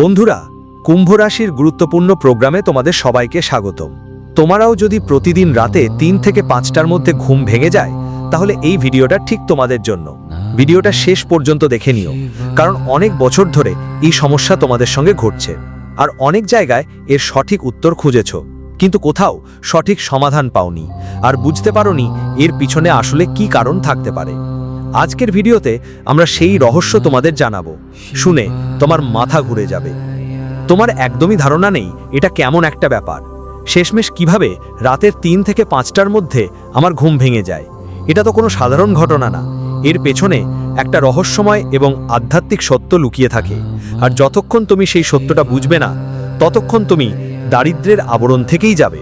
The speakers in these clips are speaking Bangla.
বন্ধুরা কুম্ভ রাশির গুরুত্বপূর্ণ প্রোগ্রামে তোমাদের সবাইকে স্বাগতম। তোমারাও যদি প্রতিদিন রাতে তিন থেকে পাঁচটার মধ্যে ঘুম ভেঙে যায়, তাহলে এই ভিডিওটা ঠিক তোমাদের জন্য। ভিডিওটা শেষ পর্যন্ত দেখে নিও, কারণ অনেক বছর ধরে এই সমস্যা তোমাদের সঙ্গে ঘটছে। আর অনেক জায়গায় এর সঠিক উত্তর খুঁজেছ, কিন্তু কোথাও সঠিক সমাধান পাওনি। আর বুঝতে পারোনি এর পিছনে আসলে কি কারণ থাকতে পারে। আজকের ভিডিওতে আমরা সেই রহস্য তোমাদের জানাব। শুনে তোমার মাথা ঘুরে যাবে। তোমার একদমই ধারণা নেই এটা কেমন একটা ব্যাপার। শেষমেশ কীভাবে রাতের তিন থেকে পাঁচটার মধ্যে আমার ঘুম ভেঙে যায়। এটা তো কোনো সাধারণ ঘটনা না। এর পেছনে একটা রহস্যময় এবং আধ্যাত্মিক সত্য লুকিয়ে থাকে। আর যতক্ষণ তুমি সেই সত্যটা বুঝবে না, ততক্ষণ তুমি দারিদ্রের আবরণ থেকেই যাবে।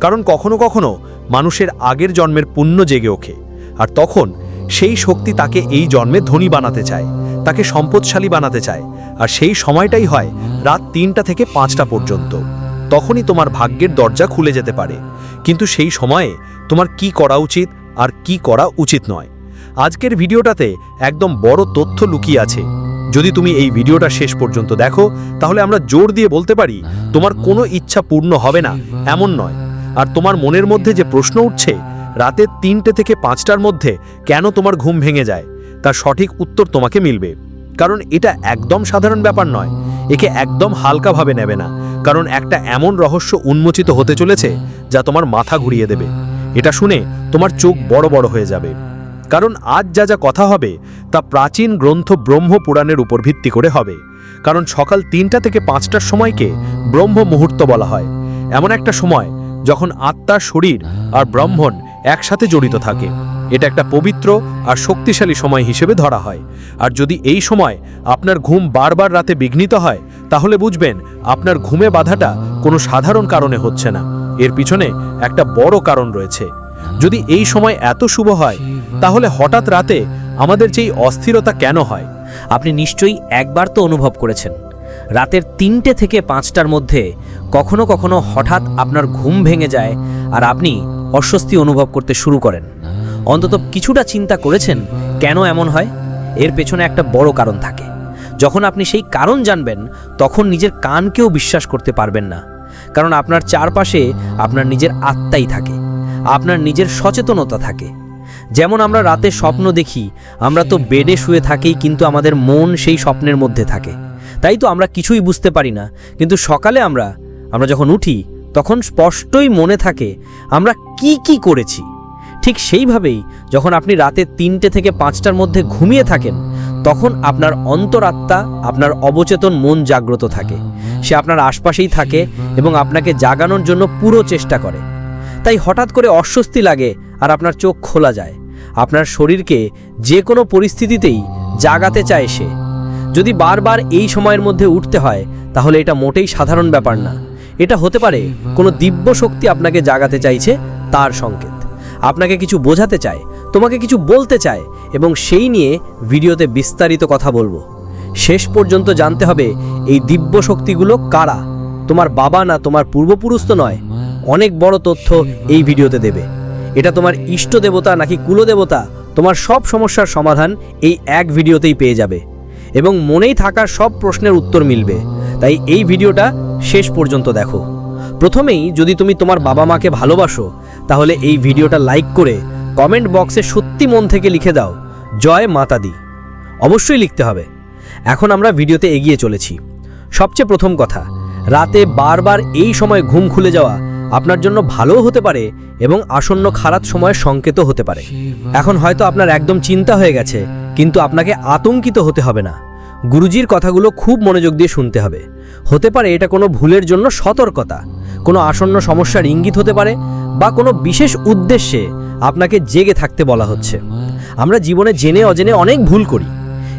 কারণ কখনো কখনো মানুষের আগের জন্মের পুণ্য জেগে ওঠে। আর তখন সেই শক্তি তাকে এই জন্মে ধনী বানাতে চায়, তাকে সম্পদশালী বানাতে চায়। আর সেই সময়টাই হয় রাত তিনটা থেকে পাঁচটা পর্যন্ত। তখনই তোমার ভাগ্যের দরজা খুলে যেতে পারে। কিন্তু সেই সময়ে তোমার কি করা উচিত আর কি করা উচিত নয়। আজকের ভিডিওটাতে একদম বড় তথ্য লুকিয়ে আছে। যদি তুমি এই ভিডিওটা শেষ পর্যন্ত দেখো, তাহলে আমরা জোর দিয়ে বলতে পারি, তোমার কোনো ইচ্ছা পূর্ণ হবে না, এমন নয়। আর তোমার মনের মধ্যে যে প্রশ্ন উঠছে রাতের তিনটে থেকে পাঁচটার মধ্যে কেন তোমার ঘুম ভেঙে যায়? তার সঠিক উত্তর তোমাকে মিলবে। কারণ এটা একদম সাধারণ ব্যাপার নয়। একে একদম হালকাভাবে নেবে না। কারণ একটা এমন রহস্য উন্মোচিত হতে চলেছে যা তোমার মাথা ঘুরিয়ে দেবে। এটা শুনে তোমার চোখ বড় বড় হয়ে যাবে। কারণ আজ যা যা কথা হবে, তা প্রাচীন গ্রন্থ ব্রহ্ম পুরাণের উপর ভিত্তি করে হবে। কারণ সকাল তিনটা থেকে পাঁচটার সময়কে ব্রহ্ম মুহূর্ত বলা হয়। এমন একটা সময় যখন আত্মার শরীর আর ব্রাহ্মণ একসাথে জড়িত থাকে। এটা একটা পবিত্র আর শক্তিশালী সময় হিসেবে ধরা হয়। আর যদি এই সময় আপনার ঘুম বারবার রাতে বিঘ্নিত হয়, তাহলে বুঝবেন আপনার ঘুমে বাধাটা কোনো সাধারণ কারণে হচ্ছে না। এর পিছনে একটা বড় কারণ রয়েছে। যদি এই সময় এত শুভ হয়, তাহলে হঠাৎ রাতে আমাদের যেই অস্থিরতা কেন হয়? আপনি নিশ্চয়ই একবার তো অনুভব করেছেন। রাতের তিনটে থেকে পাঁচটার মধ্যে কখনো কখনো হঠাৎ আপনার ঘুম ভেঙে যায় আর আপনি অস্বস্তি অনুভব করতে শুরু করেন। অন্তত কিছুটা চিন্তা করেছেন, কেন এমন হয়? এর পেছনে একটা বড় কারণ থাকে। যখন আপনি সেই কারণ জানবেন, তখন নিজের কানকেও বিশ্বাস করতে পারবেন না। কারণ আপনার চারপাশে আপনার নিজের আত্মাই থাকে। আপনার নিজের সচেতনতা থাকে। যেমন আমরা রাতে স্বপ্ন দেখি, আমরা তো বেডে শুয়ে থাকি, কিন্তু আমাদের মন সেই স্বপ্নের মধ্যে থাকে। তাই তো আমরা কিছুই বুঝতে পারি না। কিন্তু সকালে আমরা আমরা যখন উঠি তখন স্পষ্টই মনে থাকে আমরা কি কি করেছি। ঠিক সেইভাবেই যখন আপনি রাতে তিনটে থেকে পাঁচটার মধ্যে ঘুমিয়ে থাকেন, তখন আপনার অন্তরাত্মা, আপনার অবচেতন মন জাগ্রত থাকে। সে আপনার আশপাশেই থাকে এবং আপনাকে জাগানোর জন্য পুরো চেষ্টা করে। তাই হঠাৎ করে অস্বস্তি লাগে আর আপনার চোখ খোলা যায়। আপনার শরীরকে যে কোনো পরিস্থিতিতেই জাগাতে চায় সে। যদি বারবার এই সময়ের মধ্যে উঠতে হয়, তাহলে এটা মোটেই সাধারণ ব্যাপার না। এটা হতে পারে কোনো দিব্য শক্তি আপনাকে জাগাতে চাইছে তার সংকেত। আপনাকে কিছু বোঝাতে চায়, তোমাকে কিছু বলতে চায়, এবং সেই নিয়ে ভিডিওতে বিস্তারিত কথা বলব। শেষ পর্যন্ত জানতে হবে, এই দিব্য শক্তিগুলো কারা? তোমার বাবা না তোমার পূর্বপুরুষ তো নয়। অনেক বড় তথ্য এই ভিডিওতে দেবে। এটা তোমার ইষ্ট দেবতা নাকি কুলদেবতা তোমার সব সমস্যার সমাধান এই এক ভিডিওতেই পেয়ে যাবে। এবং মনেই থাকার সব প্রশ্নের উত্তর মিলবে। তাই এই ভিডিওটা শেষ পর্যন্ত দেখো। প্রথমেই যদি তুমি তোমার বাবা মাকে ভালোবাসো, তাহলে এই ভিডিওটা লাইক করে কমেন্ট বক্সে সত্যি মন থেকে লিখে দাও, জয় মাতা দি অবশ্যই লিখতে হবে। এখন আমরা ভিডিওতে এগিয়ে চলেছি। সবচেয়ে প্রথম কথা, রাতে বারবার এই সময় ঘুম খুলে যাওয়া আপনার জন্য ভালোও হতে পারে এবং আসন্ন খারাপ সময়ের সংকেতও হতে পারে। এখন হয়তো আপনার একদম চিন্তা হয়ে গেছে, কিন্তু আপনাকে আতঙ্কিত হতে হবে না। গুরুজির কথাগুলো খুব মনোযোগ দিয়ে শুনতে হবে। হতে পারে এটা কোনো ভুলের জন্য সতর্কতা, কোনো আসন্ন সমস্যার ইঙ্গিত হতে পারে বা কোনো বিশেষ উদ্দেশ্যে আপনাকে জেগে থাকতে বলা হচ্ছে। আমরা জীবনে জেনে অজেনে অনেক ভুল করি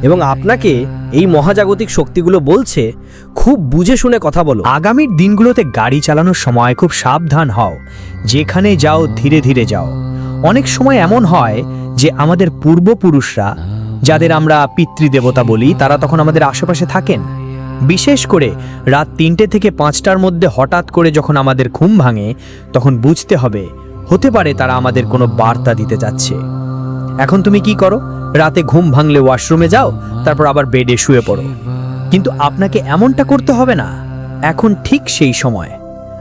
এবং আপনাকে এই মহাজাগতিক শক্তিগুলো বলছে, খুব বুঝে শুনে কথা বলো। আগামীর দিনগুলোতে গাড়ি চালানোর সময় খুব সাবধান হও, যেখানে যাও ধীরে ধীরে যাও। অনেক সময় এমন হয় যে আমাদের পূর্বপুরুষরা যাদের আমরা পিতৃদেবতা বলি, তারা তখন আমাদের আশেপাশে থাকেন। বিশেষ করে রাত তিনটে থেকে পাঁচটার মধ্যে হঠাৎ করে যখন আমাদের ঘুম ভাঙে, তখন বুঝতে হবে, হতে পারে তারা আমাদের কোনো বার্তা দিতে যাচ্ছে এখন তুমি কি করো? রাতে ঘুম ভাঙলে ওয়াশরুমে যাও, তারপর আবার বেডে শুয়ে পড়ো। কিন্তু আপনাকে এমনটা করতে হবে না। এখন ঠিক সেই সময়।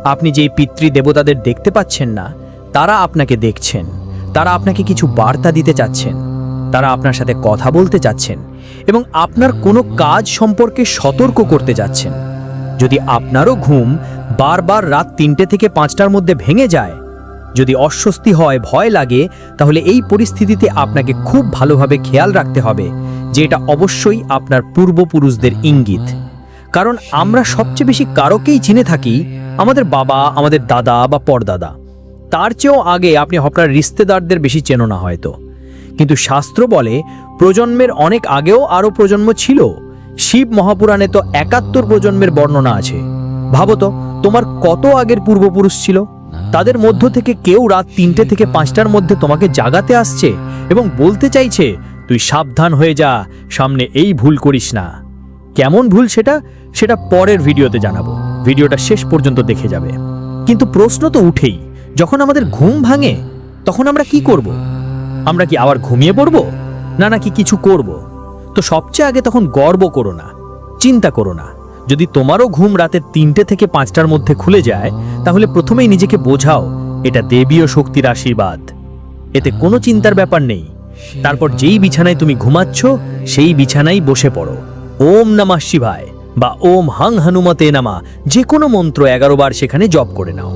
আপনি যেই পিতৃদেবতাদের দেখতে পাচ্ছেন না, তারা আপনাকে দেখছেন। তারা আপনাকে কিছু বার্তা দিতে চাচ্ছেন। তারা আপনার সাথে কথা বলতে চাচ্ছেন এবং আপনার কোনো কাজ সম্পর্কে সতর্ক করতে যাচ্ছেন। যদি আপনারও ঘুম বারবার রাত তিনটে থেকে পাঁচটার মধ্যে ভেঙে যায়, যদি অস্বস্তি হয়, ভয় লাগে, তাহলে এই পরিস্থিতিতে আপনাকে খুব ভালোভাবে খেয়াল রাখতে হবে, যে এটা অবশ্যই আপনার পূর্বপুরুষদের ইঙ্গিত। কারণ আমরা সবচেয়ে বেশি কারকেই চিনে থাকি আমাদের বাবা, আমাদের দাদা বা পরদাদা। তার চেয়েও আগে আপনি আপনার রিস্তেদারদের বেশি চেনো না হয়তো। কিন্তু শাস্ত্র বলে, প্রজন্মের অনেক আগেও আরও প্রজন্ম ছিল। শিব মহাপুরাণে তো একাত্তর প্রজন্মের বর্ণনা আছে। ভাবো তো, তোমার কত আগের পূর্বপুরুষ ছিল? তাদের মধ্য থেকে কেউ রাত তিনটে থেকে পাঁচটার মধ্যে তোমাকে জাগাতে আসছে এবং বলতে চাইছে, তুই সাবধান হয়ে যা, সামনে এই ভুল করিস না। কেমন ভুল সেটা? সেটা পরের ভিডিওতে জানাব। ভিডিওটা শেষ পর্যন্ত দেখে যাবে। কিন্তু প্রশ্ন তো উঠেই, যখন আমাদের ঘুম ভাঙে, তখন আমরা কি করব? আমরা কি আবার ঘুমিয়ে পড়ব? না নাকি কিছু করব? তো সবচেয়ে আগে তখন গর্ব করো না, চিন্তা করো না। যদি তোমারও ঘুম রাতের তিনটে থেকে পাঁচটার মধ্যে খুলে যায়, তাহলে প্রথমেই নিজেকে বোঝাও, এটা দেবীয় শক্তির আশীর্বাদ। এতে কোনো চিন্তার ব্যাপার নেই। তারপর যেই বিছানায় তুমি ঘুমাচ্ছ, সেই বিছানায় বসে পড়ো। ওম নমঃ শিবায় বা ওম হাং হনুমতে নামা, যে কোনো মন্ত্র এগারো বার সেখানে জপ করে নাও।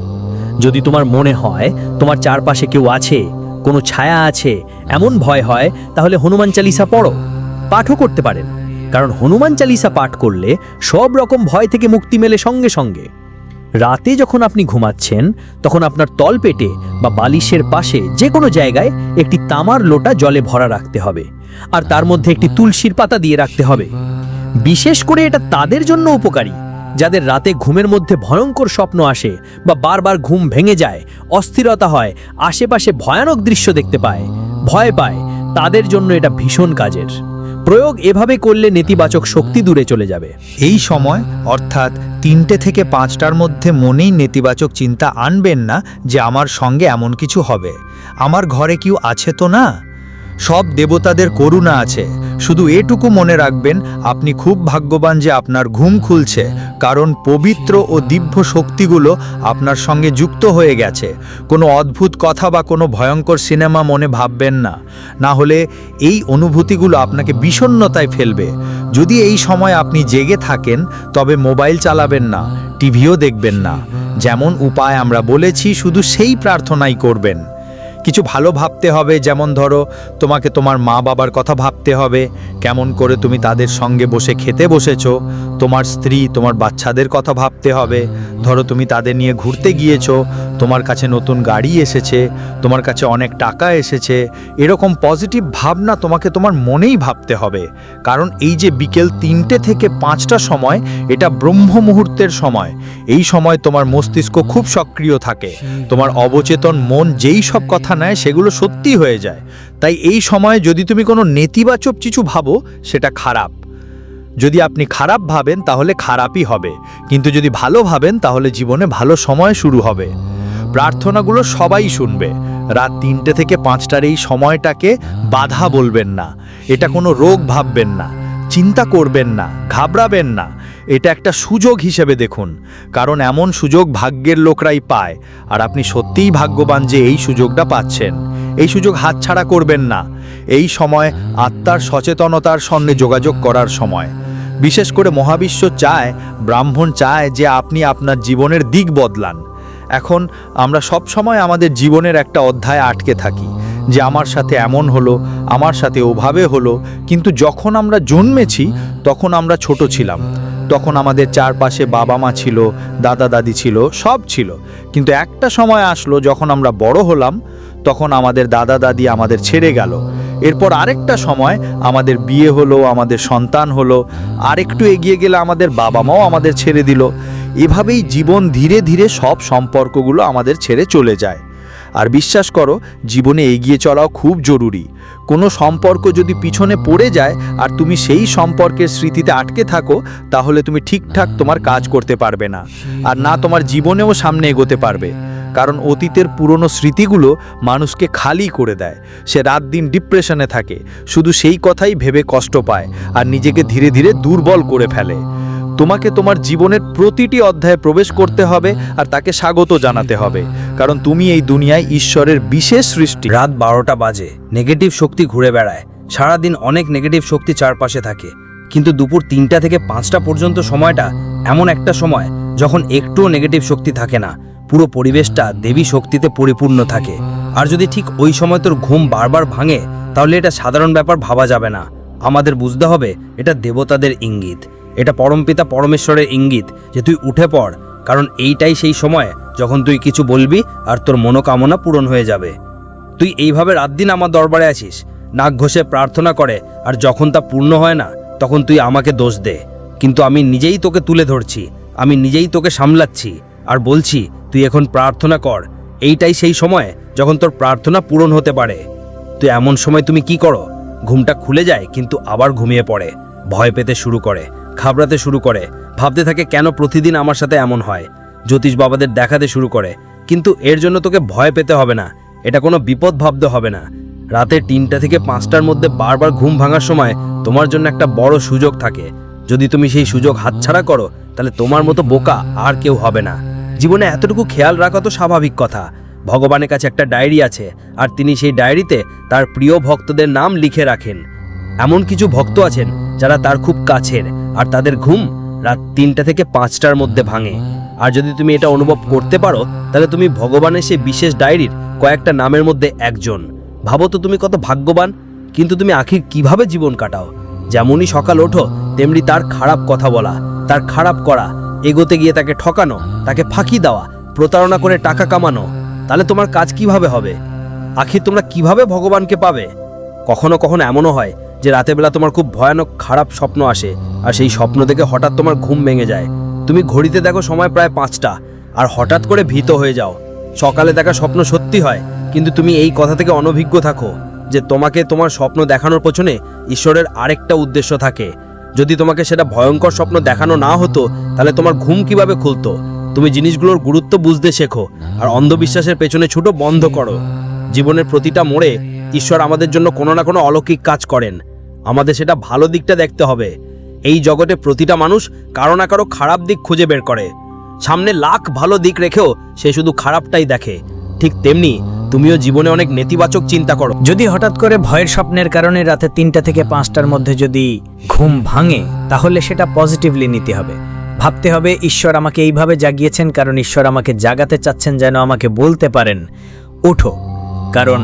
যদি তোমার মনে হয়, তোমার চারপাশে কেউ আছে কোনো ছায়া আছে, এমন ভয় হয়, তাহলে হনুমান চালিসা পড়ো। পাঠও করতে পারেন। কারণ হনুমান চালিসা পাঠ করলে সব রকম ভয় থেকে মুক্তি মেলে সঙ্গে সঙ্গে। রাতে যখন আপনি ঘুমাচ্ছেন, তখন আপনার তলপেটে বা বালিশের পাশে যে কোনো জায়গায় একটি তামার লোটা জলে ভরা রাখতে হবে। আর তার মধ্যে একটি তুলসীর পাতা দিয়ে রাখতে হবে। বিশেষ করে এটা তাদের জন্য উপকারী। যাদের রাতে ঘুমের মধ্যে ভয়ঙ্কর স্বপ্ন আসে বা বারবার ঘুম ভেঙে যায়, অস্থিরতা হয়, আশেপাশে ভয়ানক দৃশ্য দেখতে পায়, ভয় পায়, তাদের জন্য এটা ভীষণ কাজের। প্রয়োগ এভাবে করলে নেতিবাচক শক্তি দূরে চলে যাবে। এই সময়, অর্থাৎ তিনটে থেকে পাঁচটার মধ্যে মনেই নেতিবাচক চিন্তা আনবেন না যে আমার সঙ্গে এমন কিছু হবে। আমার ঘরে কেউ আছে তো না? সব দেবতাদের করুণা আছে। শুধু এটুকু মনে রাখবেন, আপনি খুব ভাগ্যবান যে আপনার ঘুম খুলছে, কারণ পবিত্র ও দিব্য শক্তিগুলো আপনার সঙ্গে যুক্ত হয়ে গেছে। কোনো অদ্ভুত কথা বা কোনো ভয়ঙ্কর সিনেমা মনে ভাববেন না। না হলে এই অনুভূতিগুলো আপনাকে বিষণ্ণতায় ফেলবে। যদি এই সময় আপনি জেগে থাকেন, তবে মোবাইল চালাবেন না, টিভিও দেখবেন না। যেমন উপায় আমরা বলেছি, শুধু সেই প্রার্থনাই করবেন। কিছু ভালো ভাবতে হবে, যেমন ধরো, তোমাকে তোমার মা বাবার কথা ভাবতে হবে, কেমন করে তুমি তাদের সঙ্গে বসে খেতে বসেছো, তোমার স্ত্রী, তোমার বাচ্চাদের কথা ভাবতে হবে, ধরো তুমি তাদের নিয়ে ঘুরতে গিয়েছো, তোমার কাছে নতুন গাড়ি এসেছে, তোমার কাছে অনেক টাকা এসেছে, এরকম পজিটিভ ভাবনা তোমাকে তোমার মনেই ভাবতে হবে। কারণ এই যে বিকেল তিনটে থেকে পাঁচটা সময়, এটা ব্রহ্ম মুহূর্তের সময়। এই সময় তোমার মস্তিষ্ক খুব সক্রিয় থাকে। তোমার অবচেতন মন যেই সব কথা নেয়, সেগুলো সত্যি হয়ে যায়। তাই এই সময় যদি তুমি কোনো নেতিবাচক কিছু ভাবো, সেটা খারাপ। যদি আপনি খারাপ ভাবেন, তাহলে খারাপই হবে। কিন্তু যদি ভালো ভাবেন, তাহলে জীবনে ভালো সময় শুরু হবে। প্রার্থনাগুলো সবাই শুনবে। রাত তিনটে থেকে পাঁচটার এই সময়টাকে বাধা বলবেন না। এটা কোনো রোগ ভাববেন না। চিন্তা করবেন না। ঘাবড়াবেন না। এটা একটা সুযোগ হিসেবে দেখুন, কারণ এমন সুযোগ ভাগ্যের লোকরাই পায়, আর আপনি সত্যিই ভাগ্যবান যে এই সুযোগটা পাচ্ছেন। এই সুযোগ হাতছাড়া করবেন না। এই সময় আত্মার সচেতনতার সঙ্গে যোগাযোগ করার সময়। বিশেষ করে মহাবিশ্ব চায়, ব্রাহ্মণ চায় যে আপনি আপনার জীবনের দিক বদলান। এখন আমরা সব সময় আমাদের জীবনের একটা অধ্যায় আটকে থাকি, যে আমার সাথে এমন হলো, আমার সাথে ওভাবে হলো, কিন্তু যখন আমরা জন্মেছি, তখন আমরা ছোট ছিলাম। তখন আমাদের চারপাশে বাবা মা ছিল, দাদা দাদি ছিল, সব ছিল। কিন্তু একটা সময় আসলো যখন আমরা বড় হলাম, তখন আমাদের দাদা দাদি আমাদের ছেড়ে গেল। এরপর আরেকটা সময় আমাদের বিয়ে হলো, আমাদের সন্তান হলো, আরেকটু এগিয়ে গেলে আমাদের বাবা মাও আমাদের ছেড়ে দিল। এভাবেই জীবন ধীরে ধীরে সব সম্পর্কগুলো আমাদের ছেড়ে চলে যায়। আর বিশ্বাস করো, জীবনে এগিয়ে চলাও খুব জরুরি। কোনো সম্পর্ক যদি পিছনে পড়ে যায় আর তুমি সেই সম্পর্কের স্মৃতিতে আটকে থাকো, তাহলে তুমি ঠিকঠাক তোমার কাজ করতে পারবে না। আর না তোমার জীবনেও সামনে এগোতে পারবে। কারণ অতীতের পুরনো স্মৃতিগুলো মানুষকে খালি করে দেয়। সে রাত দিন ডিপ্রেশনে থাকে। শুধু সেই কথাই ভেবে কষ্ট পায়। আর নিজেকে ধীরে ধীরে দুর্বল করে ফেলে। তোমাকে তোমার জীবনের প্রতিটি অধ্যায়ে প্রবেশ করতে হবে আর তাকে স্বাগত জানাতে হবে। কারণ তুমি এই দুনিয়ায় ঈশ্বরের বিশেষ সৃষ্টি। রাত বারোটা বাজে। নেগেটিভ শক্তি ঘুরে বেড়ায়। সারাদিন অনেক নেগেটিভ শক্তি চারপাশে থাকে। কিন্তু দুপুর তিনটা থেকে পাঁচটা পর্যন্ত সময়টা এমন একটা সময় যখন একটুও নেগেটিভ শক্তি থাকে না। পুরো পরিবেশটা দেবী শক্তিতে পরিপূর্ণ থাকে। আর যদি ঠিক ওই সময় তোর ঘুম বারবার ভাঙে, তাহলে এটা সাধারণ ব্যাপার ভাবা যাবে না। আমাদের বুঝতে হবে এটা দেবতাদের ইঙ্গিত। এটা পরমপিতা পরমেশ্বরের ইঙ্গিত যে তুই উঠে পড়, কারণ এইটাই সেই সময় যখন তুই কিছু বলবি আর তোর মনোকামনা পূরণ হয়ে যাবে। তুই এইভাবে রাত দিন আমার দরবারে আছিস, নাক ঘষে প্রার্থনা করে, আর যখন তা পূর্ণ হয় না, তখন তুই আমাকে দোষ দে। কিন্তু আমি নিজেই তোকে তুলে ধরছি, আমি নিজেই তোকে সামলাচ্ছি, আর বলছি, তুই এখন প্রার্থনা কর, এইটাই সেই সময় যখন তোর প্রার্থনা পূরণ হতে পারে। তুই এমন সময় তুমি কি করো? ঘুমটা খুলে যায়, কিন্তু আবার ঘুমিয়ে পড়ে, ভয় পেতে শুরু করে ঘাবড়াতে শুরু করে, ভাবতে থাকে কেন প্রতিদিন আমার সাথে এমন হয়। জ্যোতিষ বাবাদের দেখাতে শুরু করে, কিন্তু এর জন্য তোকে ভয় পেতে হবে না, এটা কোনো বিপদ ভাবতে হবে না। রাতে তিনটা থেকে পাঁচটার মধ্যে বারবার ঘুম ভাঙার সময় তোমার জন্য একটা বড় সুযোগ থাকে। যদি তুমি সেই সুযোগ হাতছাড়া করো, তাহলে তোমার মতো বোকা আর কেউ হবে না। জীবনে এতটুকু খেয়াল রাখা তো স্বাভাবিক কথা। ভগবানের কাছে একটা ডায়েরি আছে, আর তিনি সেই ডায়েরিতে তার প্রিয় ভক্তদের নাম লিখে রাখেন। এমন কিছু ভক্ত আছেন যারা তার খুব কাছের, আর তাদের ঘুম রাত তিনটা থেকে পাঁচটার মধ্যে ভাঙে। আর যদি তুমি এটা অনুভব করতে পারো, তাহলে তুমি ভগবানের সেই বিশেষ ডায়েরির কয়েকটা নামের মধ্যে একজন। ভাবো তো তুমি কত ভাগ্যবান, কিন্তু তুমি আখির কীভাবে জীবন কাটাও? যেমনই সকাল ওঠো, তেমনি তার খারাপ কথা বলা, তার খারাপ করা, এগোতে গিয়ে তাকে ঠকানো, তাকে ফাঁকি দেওয়া, প্রতারণা করে টাকা কামানো, তাহলে তোমার কাজ কীভাবে হবে? আখির তোমরা কীভাবে ভগবানকে পাবে? কখনো কখনো এমনও হয় যে রাতের বেলা তোমার খুব ভয়ানক খারাপ স্বপ্ন আসে, আর সেই স্বপ্ন দেখে হঠাৎ তোমার ঘুম ভেঙে যায়। তুমি ঘড়িতে দেখো সময় প্রায় পাঁচটা, আর হঠাৎ করে ভীত হয়ে যাও। সকালে দেখা স্বপ্ন সত্যি হয়, কিন্তু তুমি এই কথা থেকে অনভিজ্ঞ থাকো যে তোমাকে তোমার স্বপ্ন দেখানোর পেছনে ঈশ্বরের আরেকটা উদ্দেশ্য থাকে। যদি তোমাকে সেটা ভয়ঙ্কর স্বপ্ন দেখানো না হতো, তাহলে তোমার ঘুম কীভাবে খুলতো? তুমি জিনিসগুলোর গুরুত্ব বুঝতে শেখো, আর অন্ধবিশ্বাসের পেছনে ছুটো বন্ধ করো। জীবনের প্রতিটা মোড়ে ঈশ্বর আমাদের জন্য কোনো না কোনো অলৌকিক কাজ করেন। আমাদের সেটা ভালো দিকটা দেখতে হবে। এই জগতে প্রতিটা মানুষ কারও না কারও খারাপ দিক খুঁজে বের করে। সামনে লাখ ভালো দিক রেখেও সে শুধু খারাপটাই দেখে। ঠিক তেমনি তুমিও জীবনে অনেক নেতিবাচক চিন্তা করো। যদি হঠাৎ করে ভয়ের স্বপ্নের কারণে রাতে তিনটা থেকে পাঁচটার মধ্যে যদি ঘুম ভাঙে, তাহলে সেটা পজিটিভলি নিতে হবে। ভাবতে হবে, ঈশ্বর আমাকে এইভাবে জাগিয়েছেন কারণ ঈশ্বর আমাকে জাগাতে চাচ্ছেন যেন আমাকে বলতে পারেন। ওঠো কারণ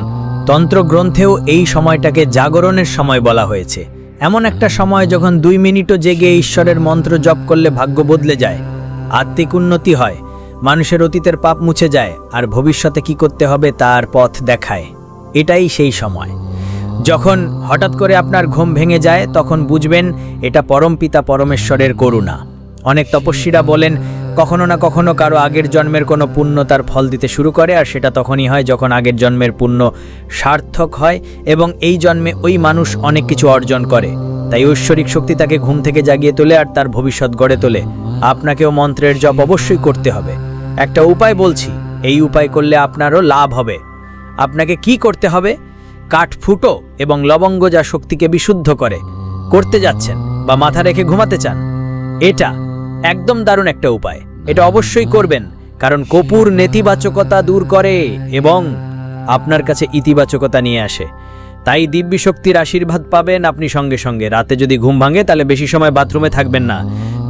তন্ত্রগ্রন্থেও এই সময়টাকে জাগরণের সময় বলা হয়েছে। এমন একটা সময় যখন দুই মিনিটও জেগে ঈশ্বরের মন্ত্র জপ করলে ভাগ্য বদলে যায়, আত্মিক উন্নতি হয়, মানুষের অতীতের পাপ মুছে যায়, আর ভবিষ্যতে কি করতে হবে তার পথ দেখায়। এটাই সেই সময়। যখন হঠাৎ করে আপনার ঘুম ভেঙে যায়, তখন বুঝবেন এটা পরমপিতা পরমেশ্বরের করুণা। অনেক তপস্বীরা বলেন কখনো না কখনো কারও আগের জন্মের কোনো পুণ্য তার ফল দিতে শুরু করে, আর সেটা তখনই হয় যখন আগের জন্মের পুণ্য সার্থক হয় এবং এই জন্মে ওই মানুষ অনেক কিছু অর্জন করে। তাই ঐশ্বরিক শক্তি তাকে ঘুম থেকে জাগিয়ে তোলে আর তার ভবিষ্যৎ গড়ে তোলে। আপনাকেও মন্ত্রের জপ অবশ্যই করতে হবে। একটা উপায় বলছি, এই উপায় করলে আপনারও লাভ হবে। আপনাকে কি করতে হবে? কাঠ ফুটো এবং লবঙ্গ যা শক্তিকে বিশুদ্ধ করে। করতে যাচ্ছেন বা মাথা রেখে ঘুমাতে চান। এটা একদম দারুণ একটা উপায়। এটা অবশ্যই করবেন, কারণ কপুর নেতিবাচকতা দূর করে এবং আপনার কাছে ইতিবাচকতা নিয়ে আসে। তাই দিব্য শক্তির আশীর্বাদ পাবেন আপনি সঙ্গে সঙ্গে। রাতে যদি ঘুম ভাঙে, তাহলে বেশি সময় বাথরুমে থাকবেন না।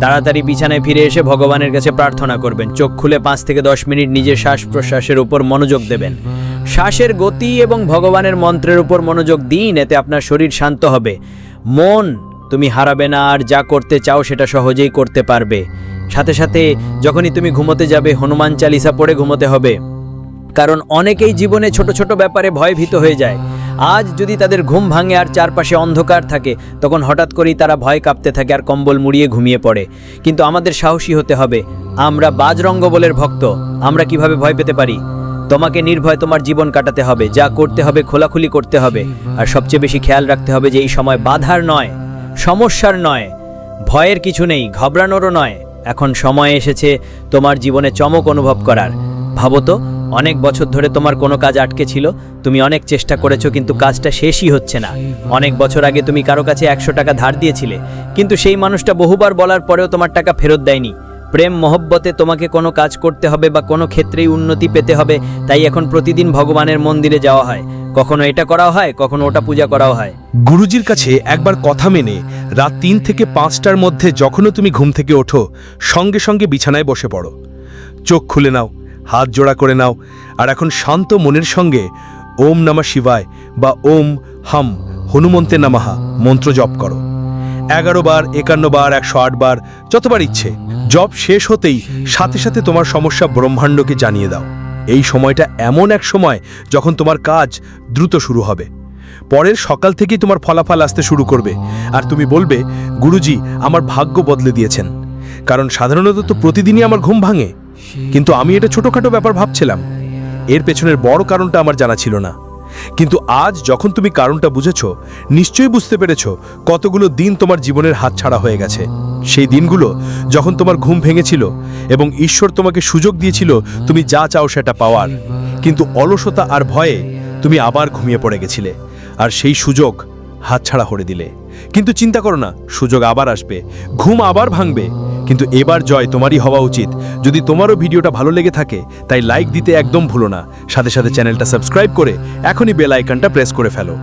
তাড়াতাড়ি বিছানায় ফিরে এসে ভগবানের কাছে প্রার্থনা করবেন। চোখ খুলে পাঁচ থেকে দশ মিনিট নিজের শ্বাস প্রশ্বাসের উপর মনোযোগ দেবেন। শ্বাসের গতি এবং ভগবানের মন্ত্রের উপর মনোযোগ দিন, এতে আপনার শরীর শান্ত হবে। মন তুমি হারাবে না আর যা করতে চাও সেটা সহজেই করতে পারবে। সাথে সাথে যখনই তুমি ঘুমোতে যাবে, হনুমান চালিসা পড়ে ঘুমোতে হবে। কারণ অনেকেই জীবনে ছোট ছোট ব্যাপারে ভয়ভীত হয়ে যায়। আজ যদি তাদের ঘুম ভাঙে আর চারপাশে অন্ধকার থাকে, তখন হঠাৎ করেই তারা ভয় কাঁপতে থাকে আর কম্বল মুড়িয়ে ঘুমিয়ে পড়ে। কিন্তু আমাদের সাহসী হতে হবে। আমরা বাজরঙ্গ বলের ভক্ত। আমরা কীভাবে ভয় পেতে পারি? তোমাকে নির্ভয় তোমার জীবন কাটাতে হবে। যা করতে হবে, খোলাখুলি করতে হবে। আর সবচেয়ে বেশি খেয়াল রাখতে হবে যে এই সময় বাধার নয়। সমস্যার নয়, ভয়ের কিছু নেই ঘবরানোরও নয়। এখন সময় এসেছে তোমার জীবনে চমক অনুভব করার। ভাবো তো, অনেক বছর ধরে তোমার কোনো কাজ আটকে ছিল, তুমি অনেক চেষ্টা করেছ কিন্তু কাজটা শেষই হচ্ছে না। অনেক বছর আগে তুমি কারও কাছে একশো টাকা ধার দিয়েছিলে, কিন্তু সেই মানুষটা বহুবার বলার পরেও তোমার টাকা ফেরত দেয়নি। প্রেম মহব্বতে তোমাকে কোনো কাজ করতে হবে বা কোনো ক্ষেত্রেই উন্নতি পেতে হবে, তাই এখন প্রতিদিন ভগবানের মন্দিরে যাওয়া হয়। কখনো এটা করাও হয়, কখনো ওটা পূজা করাও হয়। গুরুজির কাছে একবার কথা মেনে রাত তিন থেকে পাঁচটার মধ্যে যখনও তুমি ঘুম থেকে ওঠো, সঙ্গে সঙ্গে বিছানায় বসে পড়ো। চোখ খুলে নাও, হাত জোড়া করে নাও, আর এখন শান্ত মনের সঙ্গে ওম নামা শিবায় বা ওম হাম হনুমন্তে নামাহা মন্ত্র জপ করো। এগারো বার, একান্ন বার, একশো আট বার, যতবার ইচ্ছে। জব শেষ হতেই সাথে সাথে তোমার সমস্যা ব্রহ্মাণ্ডকে জানিয়ে দাও। এই সময়টা এমন এক সময় যখন তোমার কাজ দ্রুত শুরু হবে। পরের সকাল থেকেই তোমার ফলাফল আসতে শুরু করবে। আর তুমি বলবে, গুরুজি, আমার ভাগ্য বদলে দিয়েছেন। কারণ সাধারণত তো প্রতিদিনই আমার ঘুম ভাঙে। কিন্তু আমি এটা ছোটোখাটো ব্যাপার ভাবছিলাম। এর পেছনের বড় কারণটা আমার জানা ছিল না। কিন্তু আজ যখন তুমি কারণটা বুঝেছ, নিশ্চয়ই বুঝতে পেরেছ কতগুলো দিন তোমার জীবনের হাতছাড়া হয়ে গেছে। সেই দিনগুলো যখন তোমার ঘুম ভেঙেছিল এবং ঈশ্বর তোমাকে সুযোগ দিয়েছিল, তুমি যা চাও সেটা পাওয়ার। কিন্তু অলসতা আর ভয়ে তুমি আবার ঘুমিয়ে পড়ে গেছিলে আর সেই সুযোগ হাতছাড়া করে দিলে। কিন্তু চিন্তা করো না, সুযোগ আবার আসবে, ঘুম আবার ভাঙবে। কিন্তু এবার জয় তোমারই হওয়া উচিত। যদি তোমারও ভিডিওটা ভালো লেগে থাকে, তাই লাইক দিতে একদম ভুলো না। সাথে সাথে চ্যানেলটা সাবস্ক্রাইব করে এখনই বেল আইকনটা প্রেস করে ফেলো।